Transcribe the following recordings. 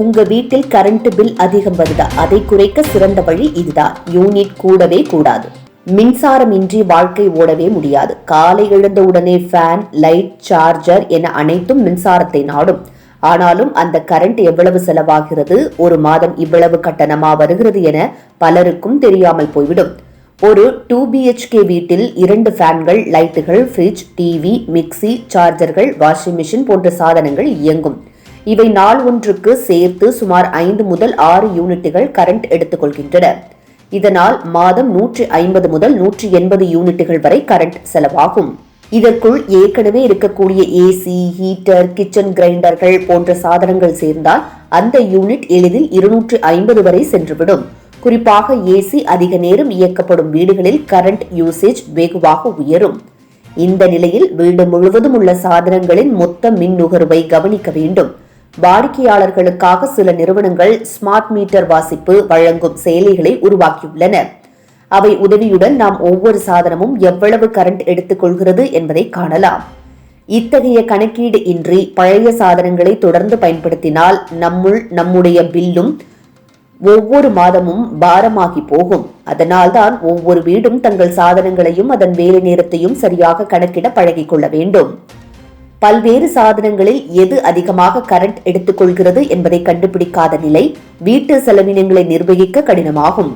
உங்க வீட்டில் current bill அதிகம் வருதா? அதை குறைக்க சிறந்த வழி இதுதான். யூனிட் கூடவே கூடாது. மின்சாரம் இன்றி வாழ்க்கை ஓடவே முடியாது. காலை எழுந்த உடனே ஃபேன் லைட் சார்ஜர் என அனைத்தும் மின்சாரத்தை நாடும். ஆனாலும் அந்த கரண்ட் எவ்வளவு செலவாகிறது? ஒரு மாதம் இவ்வளவு கட்டணமா வருகிறது என பலருக்கும் தெரியாமல் போய்விடும். ஒரு டூ பிஹெச்கே வீட்டில் இரண்டு ஃபேன்கள் லைட்டுகள் ஃப்ரிட்ஜ் டிவி மிக்ஸி சார்ஜர்கள் வாஷிங் மிஷின் போன்ற சாதனங்கள் இயங்கும். இவை நாள் ஒன்றுக்கு சேர்த்து சுமார் ஐந்து முதல் ஆறு யூனிட்டுகள் கரண்ட் எடுத்துக்கொள்கின்றன. இதனால் மாதம் நூற்றி ஐம்பது முதல் நூற்றி எண்பது யூனிட்டுகள் வரை கரண்ட் செலவாகும். இதற்குள் ஏற்கனவே இருக்கக்கூடிய ஏசி ஹீட்டர் கிச்சன் கிரைண்டர்கள் போன்ற சாதனங்கள் சேர்ந்தால் அந்த யூனிட் எளிதில் இருநூற்று ஐம்பது வரை சென்றுவிடும். குறிப்பாக ஏசி அதிக நேரம் இயக்கப்படும் வீடுகளில் கரண்ட் யூசேஜ் வெகுவாக உயரும். இந்த நிலையில் வீடு முழுவதும் உள்ள சாதனங்களின் மொத்த மின் நுகர்வை கவனிக்க வேண்டும். வாடிக்கையாளர்களுக்காக சில நிறுவனங்கள் ஸ்மார்ட் மீட்டர் வாசிப்பு வழங்கும் செயலிகளை உருவாக்கியுள்ளன. அவை உதவியுடன் நாம் ஒவ்வொரு சாதனமும் எவ்வளவு கரண்ட் எடுத்துக்கொள்கிறது என்பதை காணலாம். இத்தகைய கணக்கீடு இன்றி பழைய சாதனங்களை தொடர்ந்து பயன்படுத்தினால் நம்முள் நம்முடைய பில்லும் ஒவ்வொரு மாதமும் பாரமாகி போகும். அதனால்தான் ஒவ்வொரு வீடும் தங்கள் சாதனங்களையும் அதன் வேலை நேரத்தையும் சரியாக கணக்கிட பழகிக்கொள்ள வேண்டும். பல்வேறு சாதனங்களில் எது அதிகமாக கரண்ட் எடுத்துக்கொள்கிறது என்பதை கண்டுபிடிக்காத நிலை வீட்டு செலவினங்களை நிர்வகிக்க கடினமாகும்.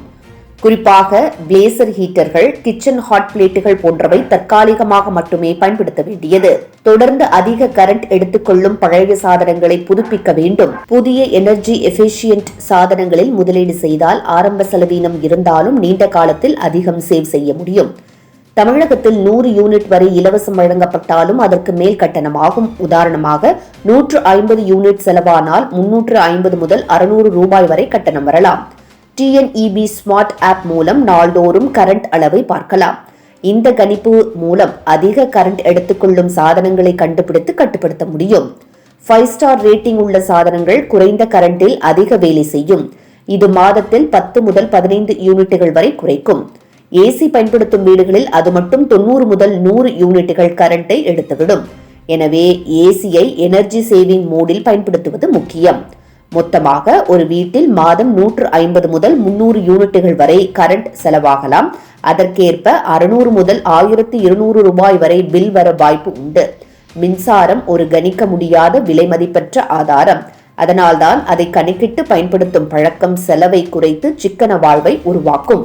குறிப்பாக பிளேசர் ஹீட்டர்கள் கிச்சன் ஹாட் பிளேட்டுகள் போன்றவை தற்காலிகமாக மட்டுமே பயன்படுத்த வேண்டியது. தொடர்ந்து அதிக கரண்ட் எடுத்துக்கொள்ளும் பழைய சாதனங்களை புதுப்பிக்க வேண்டும். புதிய எனர்ஜி எஃபிஷியன்ட் சாதனங்களில் முதலீடு செய்தால் ஆரம்ப செலவீனம் இருந்தாலும் நீண்ட காலத்தில் அதிகம் சேவ் செய்ய முடியும். தமிழகத்தில் நூறு யூனிட் வரை இலவசம் வழங்கப்பட்டாலும் அதற்கு மேல் கட்டணமாகும். உதாரணமாக நூற்று ஐம்பது யூனிட் செலவானால் முன்னூற்று ஐம்பது முதல் அறுநூறு ரூபாய் வரை கட்டணம் வரலாம். டிஎன்இபி ஸ்மார்ட் ஆப் மூலம் நாள்தோறும் கரண்ட் அளவை பார்க்கலாம். இந்த கணிப்பு மூலம் அதிக கரண்ட் எடுத்துக்கொள்ளும் சாதனங்களை கண்டுபிடித்து கட்டுப்படுத்த முடியும். ஃபைவ் ஸ்டார் ரேட்டிங் உள்ள சாதனங்கள் குறைந்த கரண்டில் அதிக வேலை செய்யும். இது மாதத்தில் பத்து முதல் பதினைந்து யூனிட்டுகள் வரை குறைக்கும். ஏசி பயன்படுத்தும் வீடுகளில் அது மட்டும் தொண்ணூறு முதல் நூறு யூனிட்டுகள் கரண்டை எடுத்துவிடும். எனவே ஏசியை எனர்ஜி சேவிங் மோடில் பயன்படுத்துவது முக்கியம். மொத்தமாக ஒரு வீட்டில் மாதம் நூற்று ஐம்பது முதல் முன்னூறு யூனிட்டுகள் வரை கரண்ட் செலவாகலாம். அதற்கேற்ப அறுநூறு முதல் ஆயிரத்தி இருநூறு ரூபாய் வரை பில் வர வாய்ப்பு உண்டு. மின்சாரம் ஒரு கணிக்க முடியாத விலை மதிப்பற்ற ஆதாரம். அதனால்தான் அதை கணக்கிட்டு பயன்படுத்தும் பழக்கம் செலவை குறைத்து சிக்கன வாழ்வை உருவாக்கும்.